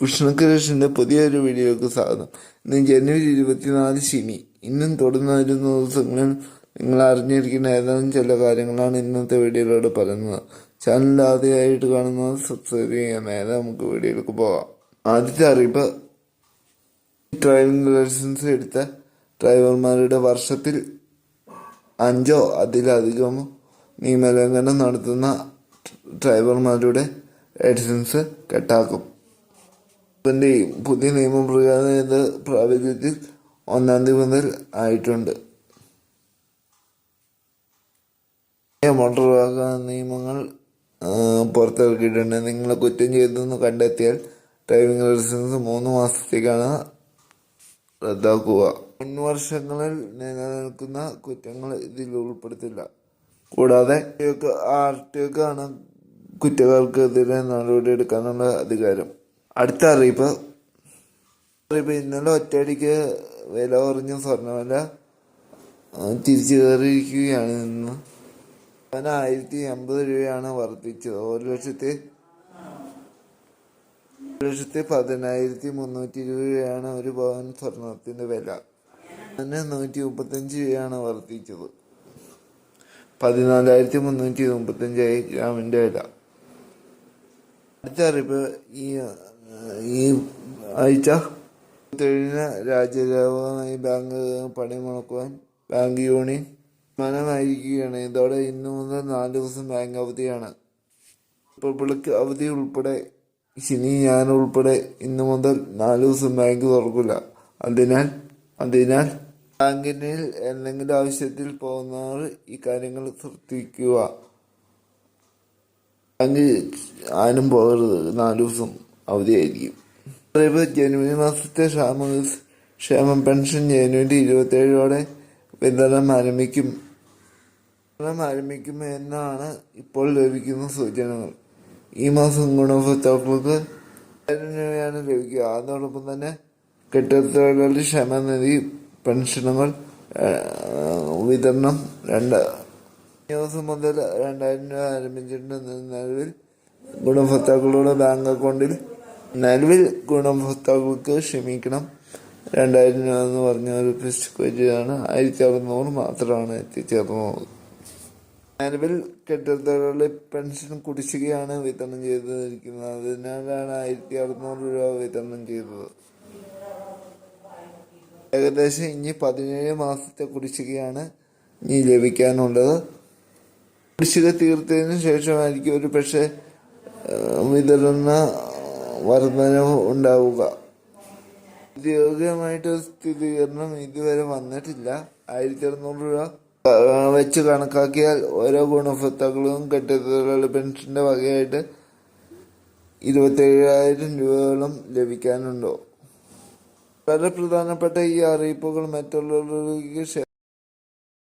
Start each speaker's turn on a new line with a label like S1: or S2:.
S1: കൃഷ്ണകൃഷ്ണന്റെ പുതിയൊരു വീഡിയോക്ക് സ്വാഗതം. ഇന്ന് ജനുവരി ഇരുപത്തിനാല് ശനി. ഇന്നും തുടർന്ന് വരുന്ന ദിവസങ്ങളിൽ നിങ്ങൾ അറിഞ്ഞിരിക്കുന്ന ഏതാനും ചില കാര്യങ്ങളാണ് ഇന്നത്തെ വീഡിയോയിലൂടെ പറയുന്നത്. ചാനൽ ആദ്യമായിട്ട് കാണുന്നത് സബ്സ്ക്രൈബ് ചെയ്യാൻ നേരെ നമുക്ക് വീഡിയോയിലേക്ക് പോകാം. ആദ്യത്തെ അറിയിപ്പ്. ഡ്രൈവിംഗ് ലൈസൻസ് എടുത്ത ഡ്രൈവർമാരുടെ വർഷത്തിൽ അഞ്ചോ അതിലധികമോ നിയമലംഘനം നടത്തുന്ന ഡ്രൈവർമാരുടെ ലൈസൻസ് കെട്ടാക്കും. ഇതിന്റെയും പുതിയ നിയമപ്രകാരം ഇത് പ്രാബല്യത്തിൽ ഒന്നാം തീയതി മുതൽ ആയിട്ടുണ്ട്. മോട്ടോർ വാഹന നിയമങ്ങൾ പുറത്തിറക്കിയിട്ടുണ്ട്. നിങ്ങൾ കുറ്റം ചെയ്തെന്ന് കണ്ടെത്തിയാൽ ഡ്രൈവിംഗ് ലൈസൻസ് മൂന്ന് മാസത്തേക്കാണ് റദ്ദാക്കുക. മുൻവർഷങ്ങളിൽ നിലനിൽക്കുന്ന കുറ്റങ്ങൾ ഇതിൽ ഉൾപ്പെടുത്തില്ല. കൂടാതെ ആർ ടി ഒക്കാണ് കുറ്റക്കാർക്കെതിരെ നടപടിയെടുക്കാനുള്ള അധികാരം. അടുത്ത അറിയിപ്പ്. അറിയിപ്പ് ഇന്നലെ ഒറ്റയടിക്ക് വില കുറഞ്ഞ സ്വർണവില തിരിച്ചു കയറിയിരിക്കുകയാണ് ഇന്ന്. ആയിരത്തി എൺപത് രൂപയാണ് വർദ്ധിച്ചത്. ഒരു ലക്ഷത്തി ഒരു ലക്ഷത്തി പതിനായിരത്തി മുന്നൂറ്റി രൂപയാണ് ഒരു പവൻ സ്വർണത്തിന്റെ വില. അതിന് നൂറ്റി മുപ്പത്തഞ്ച് രൂപയാണ് വർദ്ധിച്ചത്. പതിനാലായിരത്തി മുന്നൂറ്റി മുപ്പത്തഞ്ചായി ഗ്രാമിന്റെ വില. അടുത്ത അറിയിപ്പ് ഈ ഈ ആഴ്ച തൊഴിലിന് രാജ്യലാഭമായി ബാങ്ക് പണി മുടക്കുവാൻ ബാങ്ക് യൂണിയൻ തീരുമാനമായിരിക്കുകയാണ് ഇതോടെ ഇന്നു മുതൽ നാല് ദിവസം ബാങ്ക് അവധിയാണ്. പബ്ലിക് അവധി ഉൾപ്പെടെ ശനി ഞാൻ ഉൾപ്പെടെ ഇന്നു മുതൽ നാല് ദിവസം ബാങ്ക് തുറക്കില്ല. അതിനാൽ അതിനാൽ ബാങ്കിന് എന്തെങ്കിലും ആവശ്യത്തിൽ പോകുന്നവർ ഈ കാര്യങ്ങൾ ശ്രദ്ധിക്കുക. ബാങ്ക് ആരും പോകരുത്. നാല് ദിവസം അവധിയായിരിക്കും. അതേപോലെ ജനുവരി മാസത്തെ ക്ഷേമ പെൻഷൻ ജനുവരി ഇരുപത്തേഴോടെ വിതരണം ആരംഭിക്കും. വിതരണം ആരംഭിക്കും എന്നാണ് ഇപ്പോൾ ലഭിക്കുന്ന സൂചനകൾ. ഈ മാസം ഗുണഭോക്താക്കൾക്ക് രൂപയാണ് ലഭിക്കുക. അതോടൊപ്പം തന്നെ കെട്ടിടത്തൊഴിലാളി ക്ഷേമനിധി പെൻഷനുകൾ വിതരണം രണ്ട് ദിവസം മുതൽ രണ്ടായിരം രൂപ ആരംഭിച്ചിട്ടുണ്ട്. നിലവിൽ ഗുണഭോക്താക്കളുടെ ബാങ്ക് അക്കൗണ്ടിൽ നിലവിൽ ഗുണഭോക്താക്കൾക്ക് ക്ഷമിക്കണം. രണ്ടായിരം രൂപ എന്ന് പറഞ്ഞ ഒരു ഫിസ്റ്റ് ഫെസ്റ്റിവലാണ് ആയിരത്തി അറുന്നൂറ് മാത്രമാണ് എത്തിച്ചേർന്നത്. നിലവിൽ കെട്ടിടത്തൊഴിലാളി പെൻഷൻ കുടിശ്ശികയാണ് വിതരണം ചെയ്തിരിക്കുന്നത്. അതിനാലാണ് ആയിരത്തി അറുന്നൂറ് രൂപ വിതരണം ചെയ്തത്. ഏകദേശം ഇനി പതിനേഴ് മാസത്തെ കുടിശ്ശികയാണ് ഇനി ലഭിക്കാനുള്ളത്. കുടിശ്ശിക തീർത്തതിന് ശേഷമായിരിക്കും ഒരു പക്ഷേ വിതരണ വർധനവ് ഉണ്ടാവുക. ഔദ്യോഗികമായിട്ട് സ്ഥിരീകരണം ഇതുവരെ വന്നിട്ടില്ല. ആയിരത്തി അറുന്നൂറ് രൂപ വെച്ച് കണക്കാക്കിയാൽ ഓരോ ഗുണഭോക്താക്കളും കെട്ടിടത്തിലുള്ള പെൻഷന്റെ വകയായിട്ട് ഇരുപത്തേഴായിരം രൂപയോളം ലഭിക്കാനുണ്ടോ? വളരെ പ്രധാനപ്പെട്ട ഈ അറിയിപ്പുകൾ മറ്റുള്ളവരിലേക്ക്